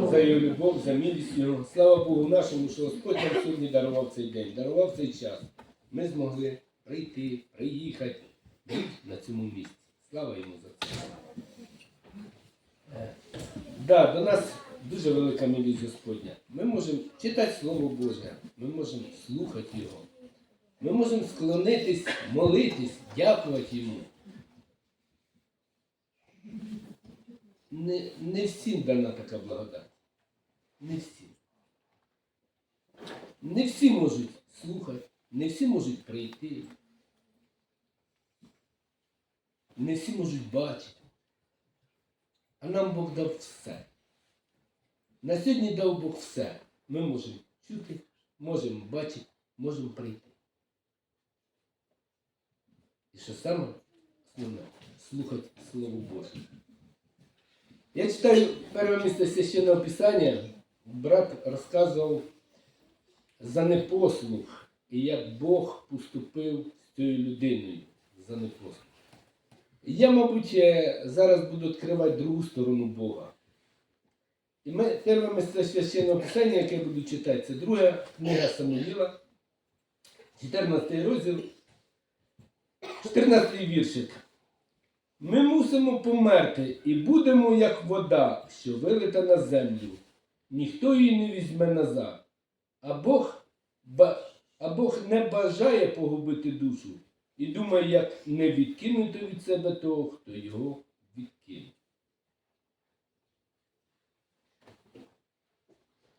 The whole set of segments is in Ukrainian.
за його любов, за милість його. Слава Богу нашому, що Господь нам сьогодні дарував цей день, дарував цей час. Ми змогли прийти, приїхати бути на цьому місці. Слава йому за це. Да, до нас дуже велика милість Господня. Ми можемо читати Слово Боже, ми можемо слухати Його. Ми можемо склонитись, молитись, дякувати Йому. Не, не всім дана така благодать. Не всім. Не всі можуть слухати, не всі можуть прийти. Не всі можуть бачити. А нам Бог дав все. На сьогодні дав Бог все. Ми можемо чути, можемо бачити, можемо прийти. І що саме основне, слухати Слово Боже. Я читаю перше місце священного Писання, брат розказував за непослух і як Бог поступив з цією людиною за непослух. Я, мабуть, е, зараз буду відкривати другу сторону Бога. І ми, перше місце священного Писання, яке я буду читати, це друга книга Самуїла, 14 розділ, 14 віршик. Ми мусимо померти і будемо як вода, що вилита на землю. Ніхто її не візьме назад. А Бог, ба, а Бог не бажає погубити душу і думає, як не відкинути від себе того, хто його відкине.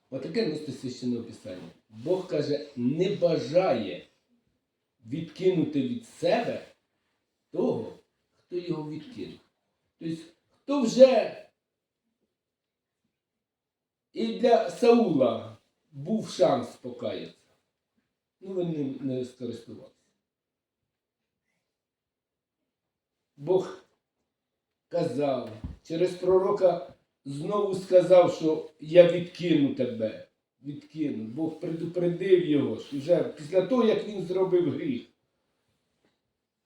Отаке місце священного писання. Бог каже, не бажає відкинути від себе того, хто його відкинув. Тобто, хто вже і для Саула був шанс покаятися, ну він ним не скористувався. Бог казав, через пророка знову сказав, що я відкину тебе. Відкину. Бог предупредив його, що вже після того, як він зробив гріх.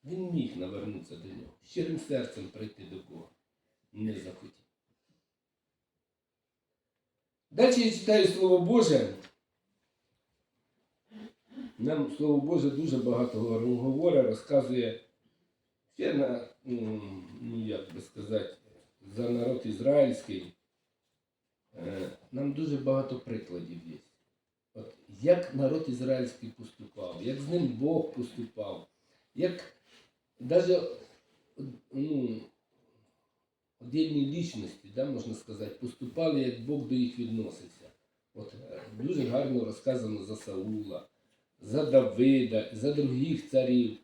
Він міг навернутися до нього, щирим серцем прийти до Бога. Не захотів. Далі я читаю Слово Боже. Нам Слово Боже дуже багато говорить, розказує ще на, ну як би сказати, за народ ізраїльський. Е, Нам дуже багато прикладів є. От як народ ізраїльський поступав, як з ним Бог поступав, як навіть ну, отдельні лічності, да, можна сказати, поступали, як Бог до їх відносився. От е, дуже гарно розказано за Саула, за Давида, за других царів.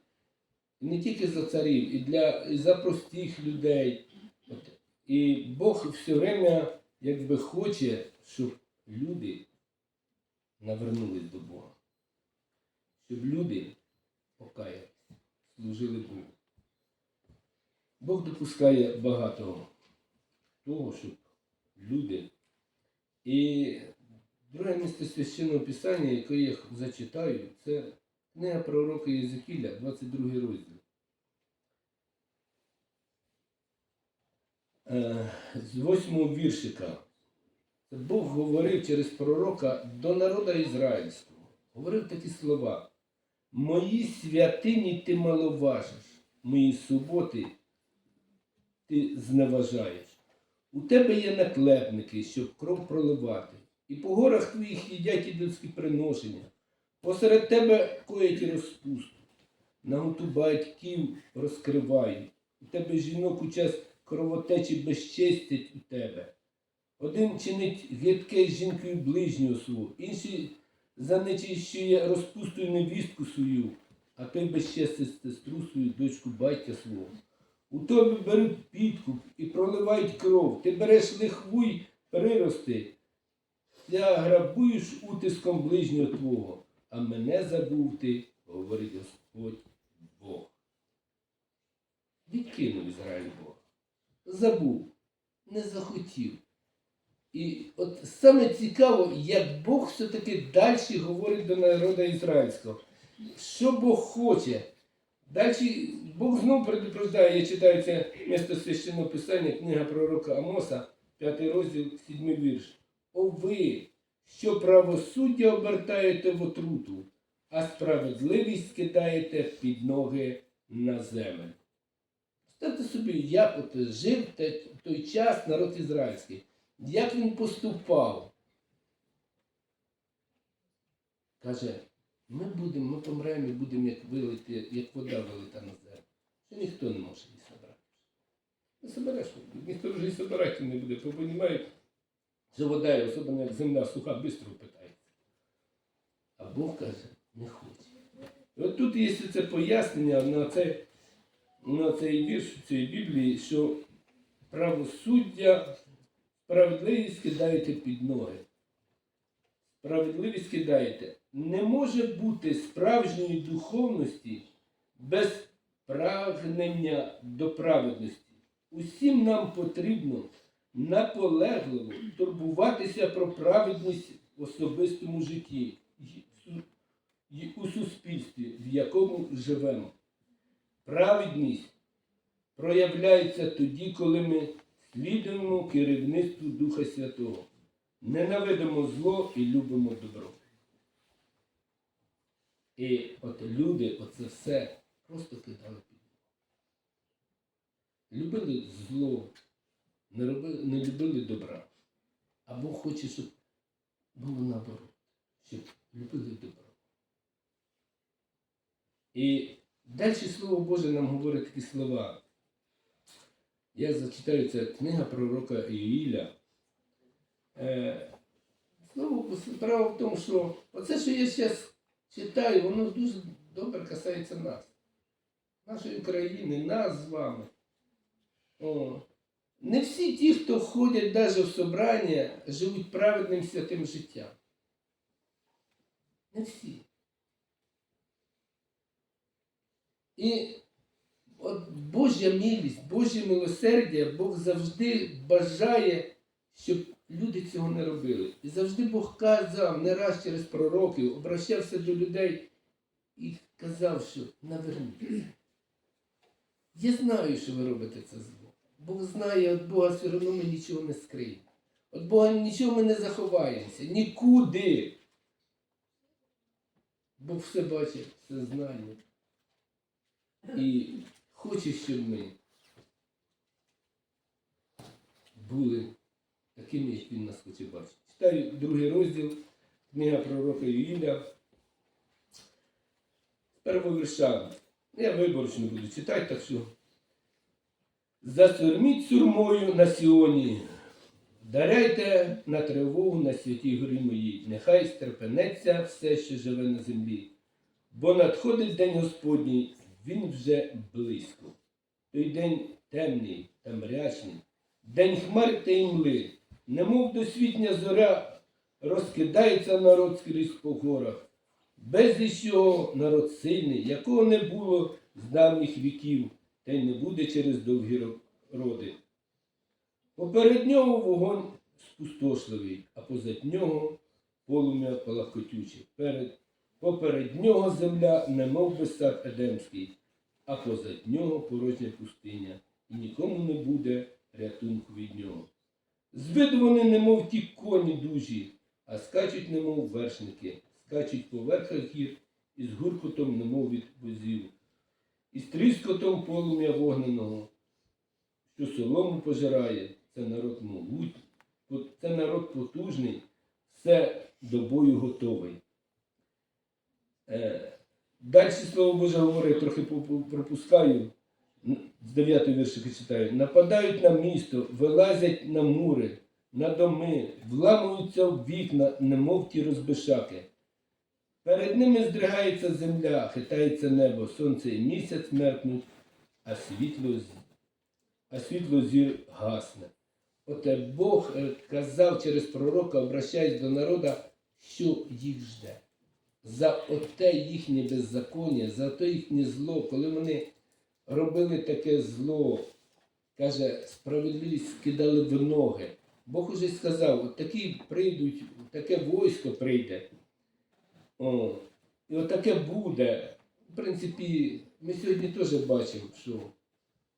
І не тільки за царів, і, для, і за простих людей. От, і Бог все время якби хоче, щоб люди навернулись до Бога. Щоб люди покаялись, служили Богу. Бог допускає багато того, щоб люди. І друге місце священного писання, яке я зачитаю, це книга пророка Єзекіля, 22 розділ. Е, З восьмого віршика. Бог говорив через пророка до народа ізраїльського. Говорив такі слова. Мої святині ти маловажиш, мої суботи ти зневажаєш. У тебе є наклепники, щоб кров проливати, і по горах твоїх їдять ідольські приношення. Посеред тебе коять розпусту, наготу батьків розкривають. У тебе жінок у час кровотечі безчестять у тебе. Один чинить гидке з жінкою ближнього свого, інший занечищує розпустою невістку свою, а той безчестить сестру свою, дочку батька свого. У тобі беруть підкуп і проливають кров. Ти береш лихву й прирости, ти грабуєш утиском ближнього твого, а мене забув ти, говорить Господь Бог. Відкинув Ізраїль Бога. Забув, не захотів. І от саме цікаво, як Бог все-таки далі говорить до народу ізраїльського. Що Бог хоче? Далі Бог знову предупреждає, я читаю це місто священного писання, книга пророка Амоса, 5 розділ, 7 вірш. О ви, що правосуддя обертаєте в отруту, а справедливість кидаєте під ноги на землю. Ставте собі, як от жив той час народ ізраїльський, як він поступав. Каже, ми будемо, ми помремо і будемо як вилити, як вода вилита на землю. Що ніхто не може її собрати. Не собереш, ніхто вже і собирати не буде, бо розуміють, що вода, особливо як земля суха, швидко впитається. А Бог каже, не хоче. І от тут є це пояснення на цей, на цей вірш цієї Біблії, що правосуддя, справедливість кидаєте під ноги. Справедливість кидаєте. Не може бути справжньої духовності без прагнення до праведності. Усім нам потрібно наполегливо турбуватися про праведність в особистому житті й у суспільстві, в якому живемо. Праведність проявляється тоді, коли ми слідуємо керівництву Духа Святого, ненавидимо зло і любимо добро. І от люди оце все просто кидали під. Любили зло, не, робили, не любили добра. А Бог хоче, щоб було наоборот, щоб любили добро. І далі Слово Боже нам говорить такі слова. Я зачитаю це книга пророка Іїля. Е, Слово справа в тому, що оце, що я зараз читаю, воно дуже добре касається нас. Нашої країни, нас з вами. О. Не всі ті, хто ходять навіть в собрання, живуть праведним святим життям. Не всі. І от Божа милість, Божє милосердя, Бог завжди бажає, щоб люди цього не робили. І завжди Бог казав не раз через пророків, обращався до людей і казав, що наверніться. Я знаю, що ви робите це зло. Бог знає, від Бога все одно ми нічого не скриємо. Від Бога нічого ми не заховаємося. Нікуди. Бог все бачить, все знає. І хоче, щоб ми були такими, як він нас хоче бачити. Читаю другий розділ, книга пророка Юїля. Першого вірша. Я виборочно буду читати, так що. Засурміть сурмою на Сіоні, даряйте на тривогу на святій горі моїй, нехай стерпенеться все, що живе на землі. Бо надходить день Господній, він вже близько. Той день темний та мрячний, день хмар та імли, немов досвітня зоря, розкидається народ скрізь по горах. Безліч його народ сильний, якого не було з давніх віків, та й не буде через довгі роди. Поперед нього вогонь спустошливий, а позад нього полум'я палахкотюче. Перед, поперед нього земля, немов би сад Едемський, а позад нього порожня пустиня, і нікому не буде рятунку від нього. З вони немов ті коні дужі, а скачуть, немов вершники, скачуть по верхах гір і з гуркотом, немов від возів, і з тріскотом полум'я вогненого, що солому пожирає, це народ могутній, це народ потужний, все до бою готовий. Е, Далі слово Боже говорить, трохи пропускаю, з 9 віршика читаю. Нападають на місто, вилазять на мури, на доми, вламуються в вікна, немов ті розбишаки. Перед ними здригається земля, хитається небо, сонце і місяць меркнуть, а світло, а світло зір гасне. Оте Бог е, казав через пророка, обращаясь до народа, що їх жде. За оте їхнє беззаконня, за те їхнє зло, коли вони робили таке зло, каже, справедливість скидали в ноги. Бог уже сказав, от такі прийдуть, таке військо прийде. О, і от таке буде. В принципі, ми сьогодні теж бачимо, що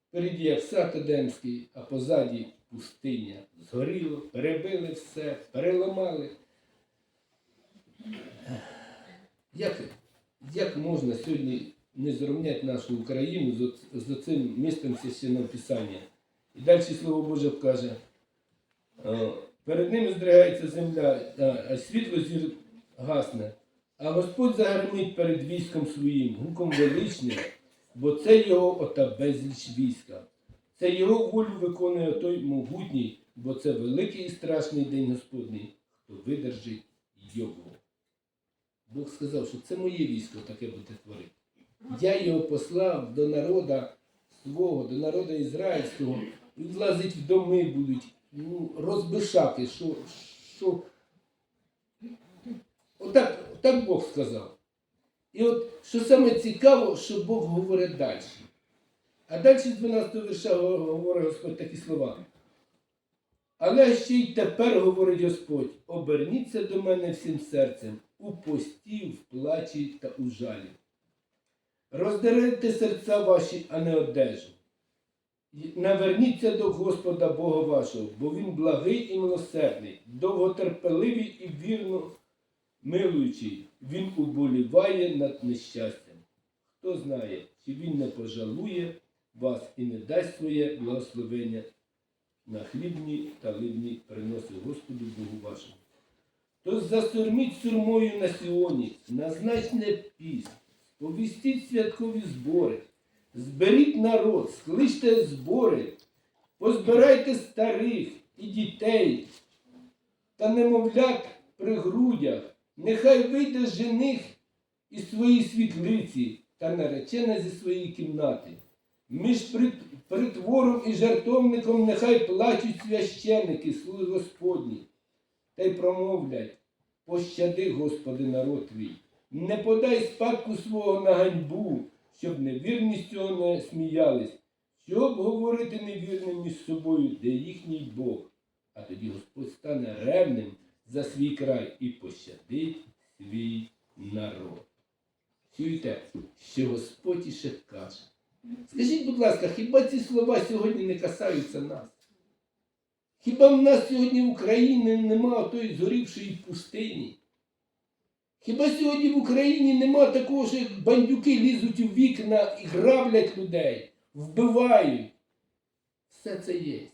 впереді як сад Едемський, а позаді пустиня. Згоріло, перебили все, переламали. Як, як можна сьогодні не зрівняти нашу Україну з, з цим містом священного Писання? І далі Слово Боже каже, е, перед ними здригається земля, а- світло зір гасне, а Господь загримить перед військом своїм, гуком величним, бо це його ота безліч війська. Це його волю виконує той могутній, бо це великий і страшний день Господній, хто видержить його. Бог сказав, що це моє військо таке буде творити. Я його послав до народа свого, до народу ізраїльського, і влазить в доми будуть, ну, розбишаки, що, що. Отак, отак Бог сказав. І от що саме цікаво, що Бог говорить далі. А далі з 12 вірша говорить Господь такі слова. Але ще й тепер говорить Господь, оберніться до мене всім серцем, у пості, в плачі та у жалі. Роздерете серця ваші, а не одежу. Наверніться до Господа Бога вашого, бо Він благий і милосердний, довготерпеливий і вірно милуючий. Він уболіває над нещастям. Хто знає, чи він не пожалує вас і не дасть своє благословення на хлібні та ливні приноси Господу Богу вашому. То засурміть сурмою на Сіоні, назначне піснь, сповістіть святкові збори, зберіть народ, скличте збори, позбирайте старих і дітей. Та немовлят при грудях, нехай вийде жених із своєї світлиці та наречена зі своєї кімнати. Між притвором і жертовником нехай плачуть священники, слуги Господні, та й промовлять, пощади, Господи, народ твій, не подай спадку свого на ганьбу, щоб невірність цього не сміялись, щоб говорити невірним між собою, де їхній Бог. А тоді Господь стане ревним за свій край і пощадить свій народ. Чуєте, що Господь іще каже. Скажіть, будь ласка, хіба ці слова сьогодні не касаються нас? Хіба в нас сьогодні в Україні нема тої згорівшої пустині? Хіба сьогодні в Україні нема такого, що бандюки лізуть у вікна і граблять людей, вбивають? Все це є.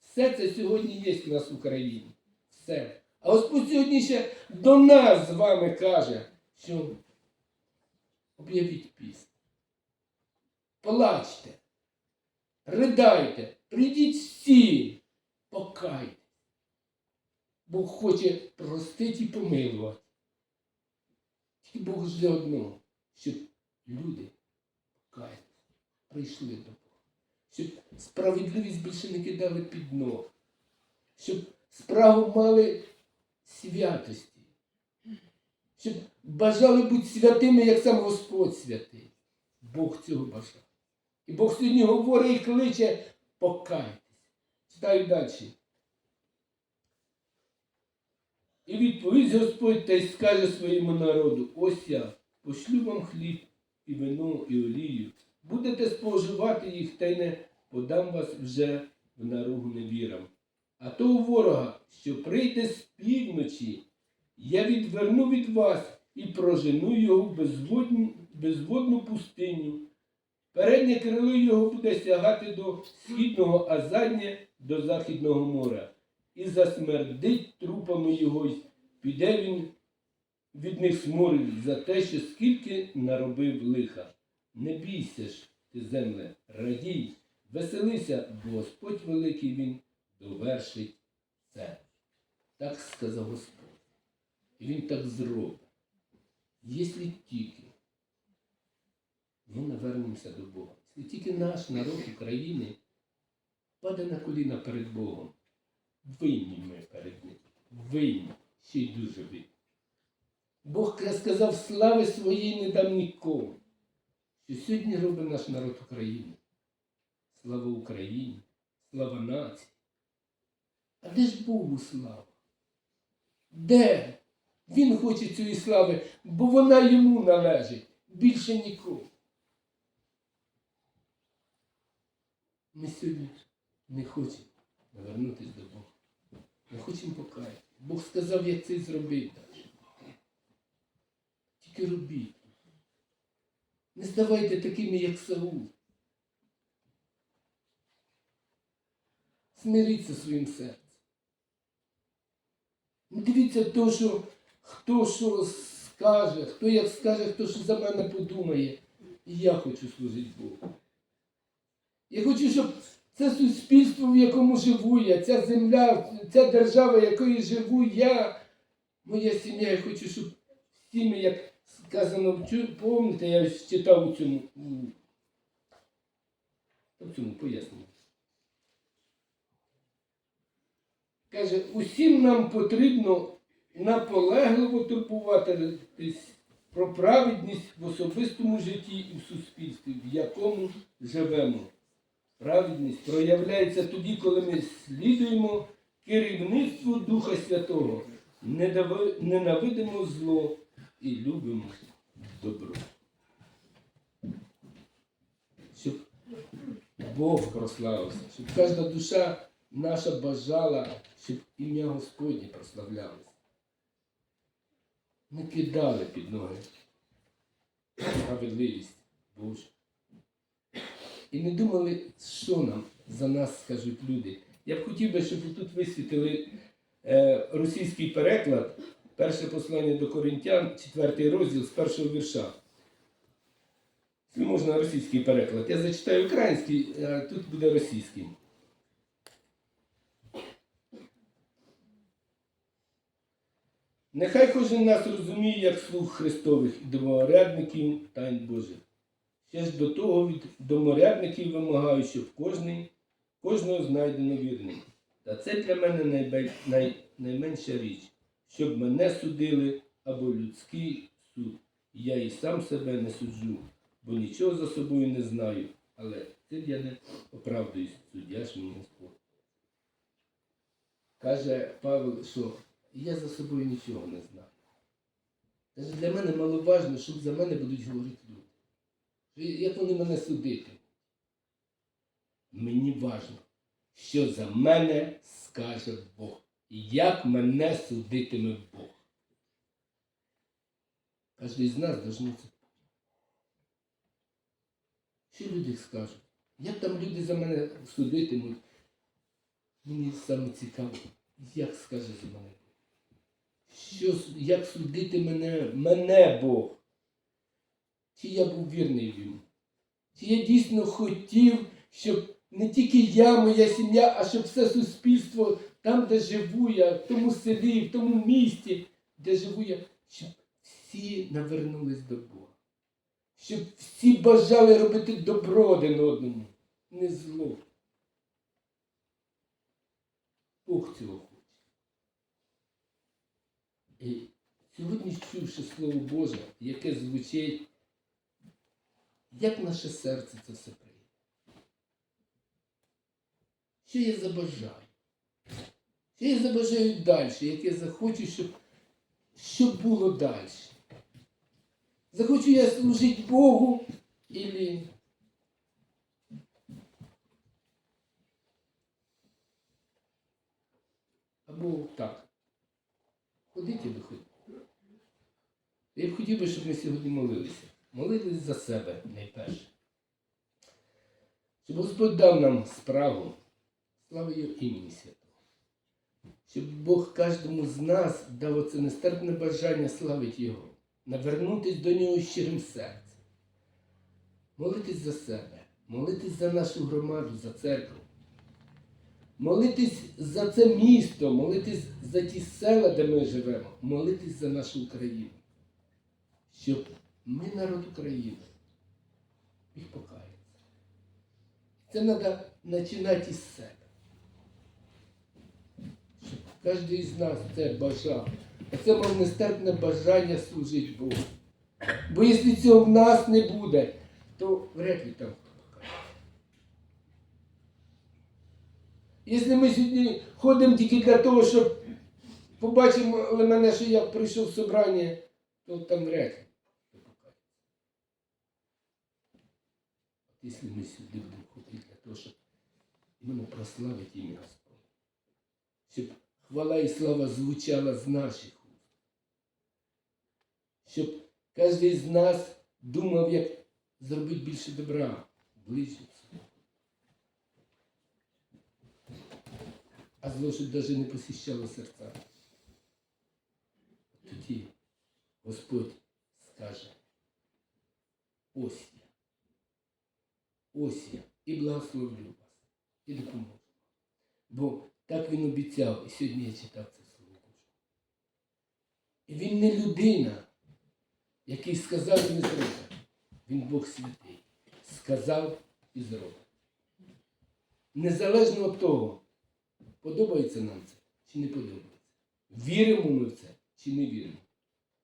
Все це сьогодні є в нас в Україні. Все. А Господь сьогодні ще до нас з вами каже, що об'явіть пісню. Плачте, ридайте, прийдіть всі, покайте. Бог хоче простити і помилувати. Тільки Бог жде одного, щоб люди покаялись, прийшли до Бога. Щоб справедливість більше не кидали під ног. Щоб справу мали святості. Щоб бажали бути святими, як сам Господь святий. Бог цього бажає. І Бог сьогодні говорить і кличе покайтесь. Читаю далі. І відповість Господь та й скаже своєму народу: ось я пошлю вам хліб і вино, і олію. Будете споживати їх, та й не подам вас вже в наругу невірам. А того ворога, що прийде з півночі, я відверну від вас і прожену його в безводну, безводну пустиню. Переднє крило його буде сягати до східного, а заднє до західного моря. І засмердить трупами його, піде він від них сморить за те, що скільки наробив лиха. Не бійся ж, ти земле, радій, веселися, бо Господь великий він довершить це. Так сказав Господь. І він так зробить. Якщо тільки ми навернемося до Бога. Якщо тільки наш народ України паде на коліна перед Богом, винні ми перед Ним. Винні, ще й дуже винні. Бог сказав, слави своєї не дам нікому. Що сьогодні робить наш народ України? Слава Україні, слава нації. А де ж Богу слава? Де? Він хоче цієї слави, бо вона йому належить. Більше нікому. Ми сьогодні не хочемо навернутися до Бога. Ми хочемо покаятися. Бог сказав, як це зробити. Тільки робіть. Не ставайте такими, як Саул. Смиріться своїм серцем. Не дивіться то, що хто що скаже, хто як скаже, хто що за мене подумає. І я хочу служити Богу. Я хочу, щоб це суспільство, в якому живу я, ця земля, ця держава, в якої живу я, моя сім'я, я хочу, щоб всі ми, як сказано, помните, я читав у цьому, в цьому поясненні. Каже, усім нам потрібно наполегливо турбуватись про праведність в особистому житті і в суспільстві, в якому живемо. Праведність проявляється тоді, коли ми слідуємо керівництву Духа Святого, ненавидимо зло і любимо добро. Щоб Бог прославився, щоб кожна душа наша бажала, щоб ім'я Господнє прославлялося. Ми кидали під ноги справедливість Божу. І не думали, що нам за нас скажуть люди. Я б хотів би, щоб ви тут висвітили е, російський переклад, перше послання до Коринтян, четвертий розділ з першого вірша. Якщо можна російський переклад. Я зачитаю український, а тут буде російський. Нехай кожен нас розуміє як слух Христових і доморядників тайн Божих. Ще ж до того від доморядників вимагаю, щоб кожний, кожного знайдено вірним. Та це для мене найбель- най, найменша річ, щоб мене судили або людський суд. Я і сам себе не суджу, бо нічого за собою не знаю, але цим я не оправдуюсь, суддя ж мені Господь. Каже Павел, що я за собою нічого не знаю. Каже, для мене маловажно, щоб за мене будуть говорити Як вони мене судитимуть? Мені важно, що за мене скаже Бог. І як мене судитиме Бог. Кожен з нас должен це. Що люди скажуть? Як там люди за мене судитимуть? Мені саме цікаво, як скаже за мене. Що, як судити мене, мене Бог? Чи я був вірний йому? Чи я дійсно хотів, щоб не тільки я, моя сім'я, а щоб все суспільство там, де живу я, в тому селі, в тому місті, де живу я, щоб всі навернулись до Бога. Щоб всі бажали робити добро один одному, не зло. Бог цього хоче. І сьогодні, чувши Слово Боже, яке звучить, як наше серце це все прийме? Що я забажаю? Що я забажаю далі, як я захочу, щоб, щоб було далі? Захочу я служити Богу или або так. Ходіть і виходіть. Я б хотів би, щоб ми сьогодні молилися. Молились за себе найперше. Щоб Господь дав нам справу, слава імені святого. Щоб Бог кожному з нас дав оце нестерпне бажання славити Його, навернутись до Нього щирим серцем. Молитись за себе, молитись за нашу громаду, за церкву. Молитись за це місто, молитись за ті села, де ми живемо, молитись за нашу Україну. Щоб ми, народ України, міг покаятися. Це треба починати із себе. Щоб кожен з нас це бажав. Оце мав нестерпне бажання служити Богу. Бо якщо цього в нас не буде, то вряд ли там хто покається. Якщо ми сьогодні ходимо тільки для того, щоб побачимо мене, що я прийшов в собрання, то там вряд ли хто покається. Якщо ми сюди будемо ходити для того, щоб іменно прославити ім'я Господне. щоб хвала і слава звучала з наших уст. Щоб кожен з нас думав, як зробити більше добра своїм. А зло, щоб навіть не посіщало серця. Тоді Господь скаже, ось. Ось я. І благословлю вас. І допоможу. Бо так він обіцяв, і сьогодні я читав це слово Боже. І він не людина, який сказав і не зробив. Він Бог святий. Сказав і зробив. Незалежно від того, подобається нам це чи не подобається. Віримо ми в це чи не віримо.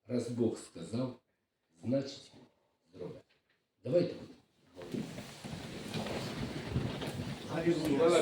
Раз Бог сказав, значить зробить. Давайте будемо. 他就是了